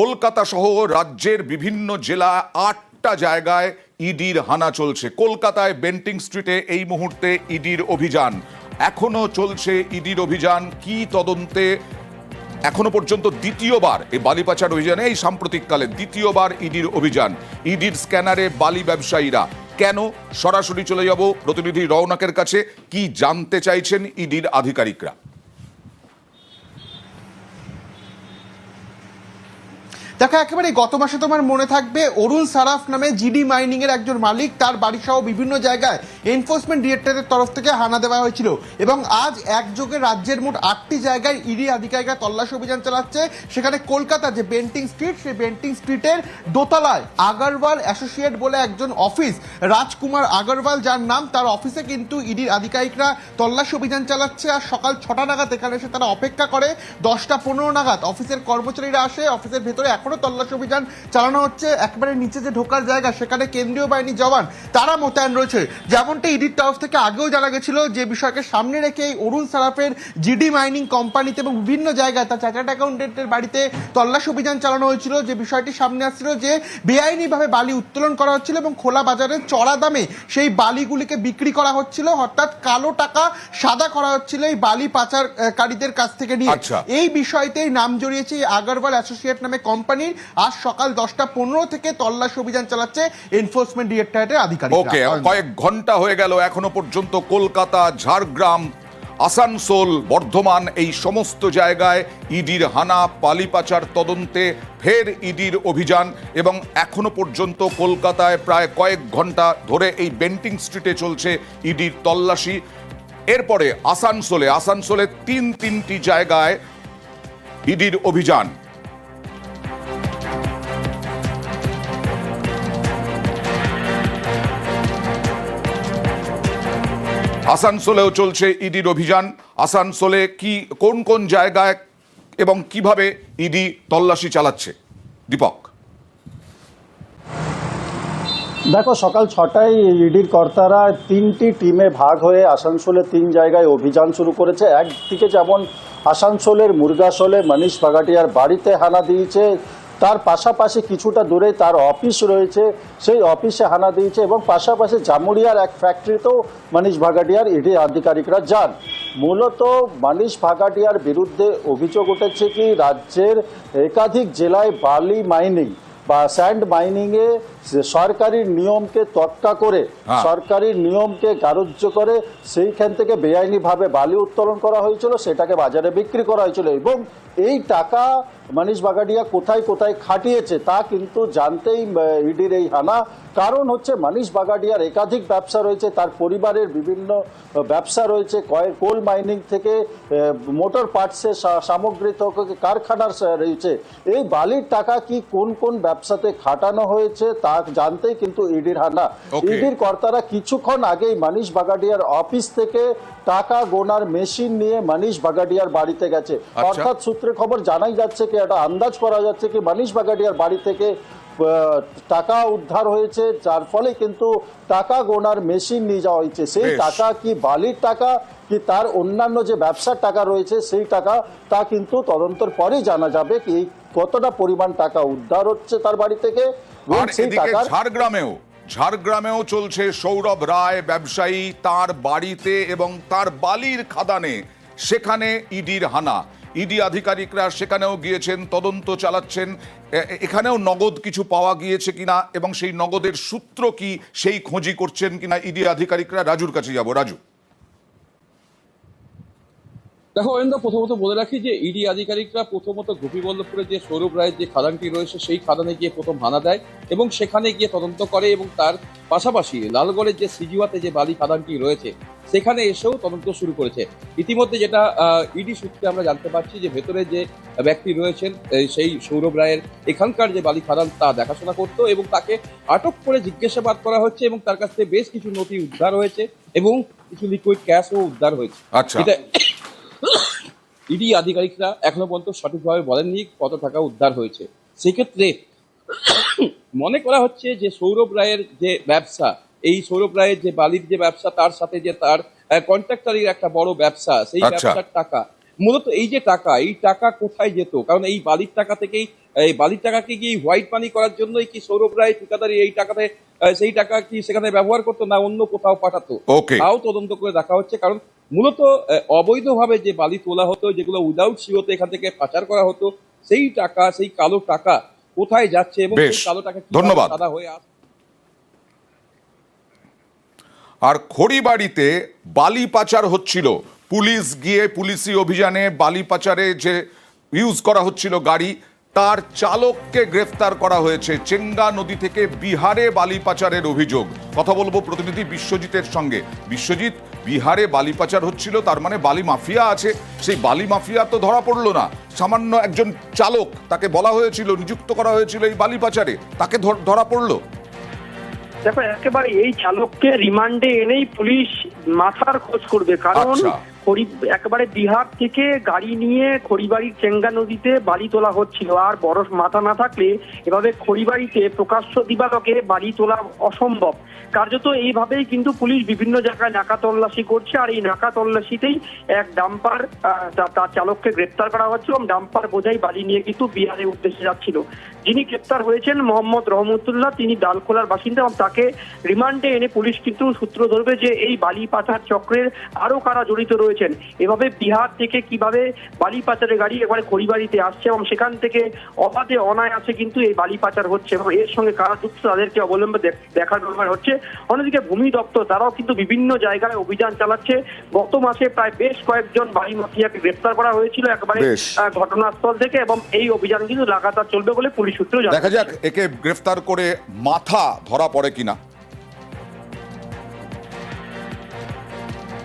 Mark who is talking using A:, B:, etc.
A: কলকাতা সহ রাজ্যের বিভিন্ন জেলা আটটা জায়গায় ইডির হানা চলছে। কলকাতায় বেন্টিং স্ট্রিটে এই মুহূর্তে ইডির অভিযান। এখনও চলছে ইডির অভিযান। কি তদন্তে? এখনও পর্যন্ত দ্বিতীয়বার এই বালি পাচার অভিযানে, এই সাম্প্রতিককালে দ্বিতীয়বার ইডির অভিযান। ইডির স্ক্যানারে বালি ব্যবসায়ীরা। কেন? সরাসরি চলে যাব প্রতিনিধি রওনাকের কাছে। কি জানতে চাইছেন ইডির আধিকারিকরা?
B: দেখো একেবারে গত মাসে তোমার মনে থাকবে অরুণ সারাফ নামে জিডি মাইনিং এর একজন মালিক, তার বাড়ি সহ বিভিন্ন জায়গায় এনফোর্সমেন্ট ডিরেক্টরের তরফ থেকে হানা দেওয়া হয়েছিল। এবং আজ একযোগে রাজ্যের মোট আটটি জায়গায় ইডি আধিকারিকরা তল্লাশি অভিযান চালাচ্ছে। সেখানে কলকাতা যে বেন্টিং স্ট্রিট সেই বেন্টিং স্ট্রিটের দোতলায় আগরওয়াল অ্যাসোসিয়েট বলে একজন অফিস রাজকুমার আগরওয়াল যার নাম তার অফিসে কিন্তু ইডির আধিকারিকরা তল্লাশি অভিযান চালাচ্ছে। আর সকাল ছটা নাগাদ এখানে এসে তারা অপেক্ষা করে। দশটা পনেরো নাগাদ অফিসের কর্মচারীরা আসে অফিসের ভেতরে এখনও তল্লাশি অভিযান চালানো হচ্ছে। একেবারে নিচে যে ঢোকার জায়গা সেখানে কেন্দ্রীয় বাহিনী জওয়ান তারা মোতায়েন রয়েছে। যেমনটা ইডির তরফ থেকে আগেও জানা গেছিল যে বিষয়কে সামনে রেখে এই অরুণ সারাফের জিডি মাইনিং কোম্পানিতে এবং বিভিন্ন জায়গায় তার চার্টার্ড অ্যাকাউন্টেন্টের বাড়িতে তল্লাশি অভিযান চালানো হয়েছিল। যে বিষয়টি সামনে আসছিল যে বেআইনিভাবে বালি উত্তোলন করা হচ্ছিল এবং খোলা বাজারে চড়া দামে সেই বালিগুলিকে বিক্রি করা হচ্ছিল। অর্থাৎ কালো টাকা সাদা করা হচ্ছিল এই বালি পাচারকারীদের কাছ থেকে নিয়ে।
A: আচ্ছা।
B: এই বিষয়তেই নাম জড়িয়েছে আগরওয়াল অ্যাসোসিয়েট নামে কোম্পানির আজ সকাল দশটা পনেরো থেকে তল্লাশি অভিযান চালাচ্ছে এনফোর্সমেন্ট ডিরেক্টরেটের আধিকারিক
A: ওকে কয়েক ঘণ্টা হয়ে গেল এখনও পর্যন্ত কলকাতা ঝাড়গ্রাম আসানসোল বর্ধমান এই সমস্ত জায়গায় ইডির হানা পালি পাচার তদন্তে ফের ইডির অভিযান এবং এখনও পর্যন্ত কলকাতায় প্রায় কয়েক ঘণ্টা ধরে এই বেন্টিং স্ট্রিটে চলছে ইডির তল্লাশি। এরপরে আসানসোলে আসানসোলে তিন তিনটি জায়গায় ইডির অভিযান। আসানসোলেও চলছে ইডির অভিযান। আসানসোলে কি, কোন কোন জায়গায় এবং কীভাবে ইডি তল্লাশি চালাচ্ছে? দীপক।
C: দেখো, সকাল ছটায় ইডির কর্তারা তিনটি টিমে ভাগ হয়ে আসানসোলে তিন জায়গায় অভিযান শুরু করেছে। একদিকে যেমন আসানসোলের মুরগাসোলে, মনীষ বাগাটিয়ার বাড়িতে হানা দিয়েছে তার পাশাপাশি কিছুটা দূরে তার অফিস রয়েছে, সেই অফিসে হানা দিয়েছে এবং পাশাপাশি জামুরিয়ার এক ফ্যাক্টরিতেও মানিশ ভাগাটিয়ার ইডি আধিকারিকরা যান। মূলত মানিশ ভাগাটিয়ার বিরুদ্ধে অভিযোগ উঠেছে কি, রাজ্যের একাধিক জেলায় বালি মাইনিং বা স্যান্ড মাইনিংয়ে সরকারি নিয়মকে তক্কা করে
A: হ্যাঁ।
C: সরকারি নিয়মকে গারজ্য করে সেইখান থেকে বেআইনিভাবে বালি উত্তোলন করা হয়েছিল সেটাকে বাজারে বিক্রি করা হয়েছিল এবং এই টাকা মানিশ বাগাডিয়া কোথায় কোথায় খাটিয়েছে তা কিন্তু জানতেই ইডির এই হানা কারণ হচ্ছে মানিশ বাগাডিয়ার একাধিক ব্যবসা রয়েছে তার পরিবারের বিভিন্ন ব্যবসা রয়েছে কয়েক কোল মাইনিং থেকে মোটর পার্টসের সামগ্রী থেকে কারখানার রয়েছে এই বালির টাকা কি কোন কোন ব্যবসাতে খাটানো হয়েছে তা জানতেই কিন্তু ইডির হানা. ইডির কর্তারা কিছুক্ষণ আগেই মানিশ বাগাডিয়ার অফিস থেকে টাকা গোনার মেশিন নিয়ে মানিশ বাগাডিয়ার বাড়িতে গেছে।
A: আচ্ছা।
C: অর্থাৎ সূত্রে খবর জানাই যাচ্ছে কি একটা আন্দাজ করা যাচ্ছে কি মানিশ বাগাডিয়ার বাড়ি থেকে টাকা উদ্ধার হয়েছে যার ফলে কিন্তু টাকা গোনার মেশিন নিয়ে যাওয়া হয়েছে। সেই টাকা কি বালির টাকা কি তার অন্যান্য যে ব্যবসার টাকা রয়েছে সেই টাকা তা কিন্তু তদন্তের পরেই জানা যাবে কি কতটা পরিমাণ টাকা উদ্ধার হচ্ছে তার বাড়ি থেকে।
A: আর এদিকে ঝাড়গ্রামেও ঝাড়গ্রামেও চলছে সৌরভ রায় ব্যবসায়ী তার বাড়িতে এবং তার বালির খাদানে সেখানে ইডির হানা। ইডি আধিকারিকরা সেখানেও গিয়েছেন তদন্ত চালাচ্ছেন। এখানেও নগদ কিছু পাওয়া গিয়েছে কিনা এবং সেই নগদের সূত্র কি সেই খোঁজি করছেন কিনা ইডি আধিকারিকরা। রাজুর কাছে যাব। রাজু।
D: দেখো অরিন্দ প্রথমত বলে রাখি যে ইডি আধিকারিকরা প্রথমত গোপীবল্লভপুরে যে সৌরভ রায়ের যে খাদানটি রয়েছে সেই খাদানে গিয়ে প্রথম হানা দেয় এবং সেখানে গিয়ে তদন্ত করে এবং তার পাশাপাশি লালগড়ের যে সিজিওয়াতে যে বালি খাদানটি রয়েছে সেখানে এসেও তদন্ত শুরু করেছে। ইতিমধ্যে যেটা ইডি সূত্রে আমরা জানতে পারছি যে ভেতরে যে ব্যক্তি রয়েছেন সেই সৌরভ রায়ের এখানকার যে বালি খাদান তা দেখাশোনা করতো এবং তাকে আটক করে জিজ্ঞাসাবাদ করা হচ্ছে এবং তার কাছ থেকে বেশ কিছু নথি উদ্ধার হয়েছে এবং কিছু লিকুইড ক্যাশও উদ্ধার হয়েছে।
A: আচ্ছা।
D: এটা ইডি আধিকারিকরা এখনও পর্যন্ত সঠিকভাবে বলেননি কত টাকা উদ্ধার হয়েছে সেক্ষেত্রে মনে করা হচ্ছে যে সৌরভ রায়ের যে ব্যবসা এই সৌরভ রায়ের যে বালির যে ব্যবসা তার সাথে যে তার কন্ট্রাক্টারির একটা বড় ব্যবসা সেই
A: আচ্ছা।
D: ব্যবসার টাকা মূলত এই যে টাকা এই টাকা কোথায় যেত? কারণ এই বালির টাকা থেকেই এই বালির টাকাকে কি হোয়াইট মানি করার জন্যই কি সৌরভ রায় ঠিকাদারি এই টাকাতে সেই টাকা কি সেখানে ব্যবহার করতো না অন্য কোথাও পাঠাতো? তাও তদন্ত করে দেখা হচ্ছে। কারণ মূলত অবৈধভাবে যে বালি তোলা হতো যেগুলো উইদাউট সিওতে এখান থেকে পাচার করা হতো সেই টাকা সেই কালো টাকা কোথায় যাচ্ছে এবং কালো টাকা
A: ধন্যবাদ।
D: সাদা হয়ে
A: আর খড়িবাড়িতে বালি পাচার হচ্ছিল। পুলিশ গিয়ে পুলিশি অভিযানে বালি পাচারে যে ইউজ করা হচ্ছিল গাড়ি তার চালককে গ্রেফতার করা হয়েছে চেঙ্গা নদী থেকে বিহারে বালি পাচারের অভিযোগ। কথা বলব প্রতিনিধি বিশ্বজিতের সঙ্গে। বিশ্বজিৎ বিহারে বালি পাচার হচ্ছিল তার মানে বালি মাফিয়া আছে। সেই বালি মাফিয়া তো ধরা পড়ল না। সামান্য একজন চালক তাকে বলা হয়েছিল নিযুক্ত করা হয়েছিল এই বালি পাচারে। তাকে ধরা পড়ল?
E: দেখো একেবারে এই চালককে রিমান্ডে এনেই পুলিশ মাথার খোঁজ করবে। কারণ
A: আচ্ছা।
E: খড়ি একেবারে বিহার থেকে গাড়ি নিয়ে খড়িবাড়ির চেঙ্গা নদীতে বালি তোলা হচ্ছিল। আর বরফ মাথা না থাকলে এভাবে খড়িবাড়িতে প্রকাশ্য দিবালকে বালি তোলা অসম্ভব। কার্যত এইভাবেই কিন্তু পুলিশ বিভিন্ন জায়গায় নাকা তল্লাশি করছে আর এই নাকা তল্লাশিতেই এক ডাম্পার তার চালককে গ্রেপ্তার করা হচ্ছে এবং ডাম্পার বোঝাই বালি নিয়ে কিন্তু বিহারের উদ্দেশ্যে যাচ্ছিল। যিনি গ্রেপ্তার হয়েছেন মোহাম্মদ রহমতুল্লাহ, তিনি ডালখোলার বাসিন্দা এবং তাকে রিমান্ডে এনে পুলিশ কিন্তু সূত্র ধরবে যে এই বালি পাচার চক্রের আরও কারা জড়িত রয়েছেন। এভাবে বিহার থেকে কীভাবে বালি পাচারের গাড়ি এবারে খড়িবাড়িতে আসছে এবং সেখান থেকে অবাধে অনায়াসে কিন্তু এই বালি পাচার হচ্ছে এবং এর সঙ্গে কারা যুক্ত তাদেরকে অবলম্বে দেখার ব্যাপার হচ্ছে। অন্যদিকে ভূমি দপ্তর তারাও কিন্তু বিভিন্ন জায়গায় অভিযান চালাচ্ছে। গত মাসে প্রায় বেশ কয়েকজন বাড়ি মাফিয়াকে গ্রেপ্তার করা হয়েছিল একবারে ঘটনাস্থল থেকে এবং এই অভিযান কিন্তু লাগাতার চলবে বলে পুলিশ সূত্র জানা
A: দেখা যাক একে গ্রেফতার করে মাথা ধরা পড়ে কিনা।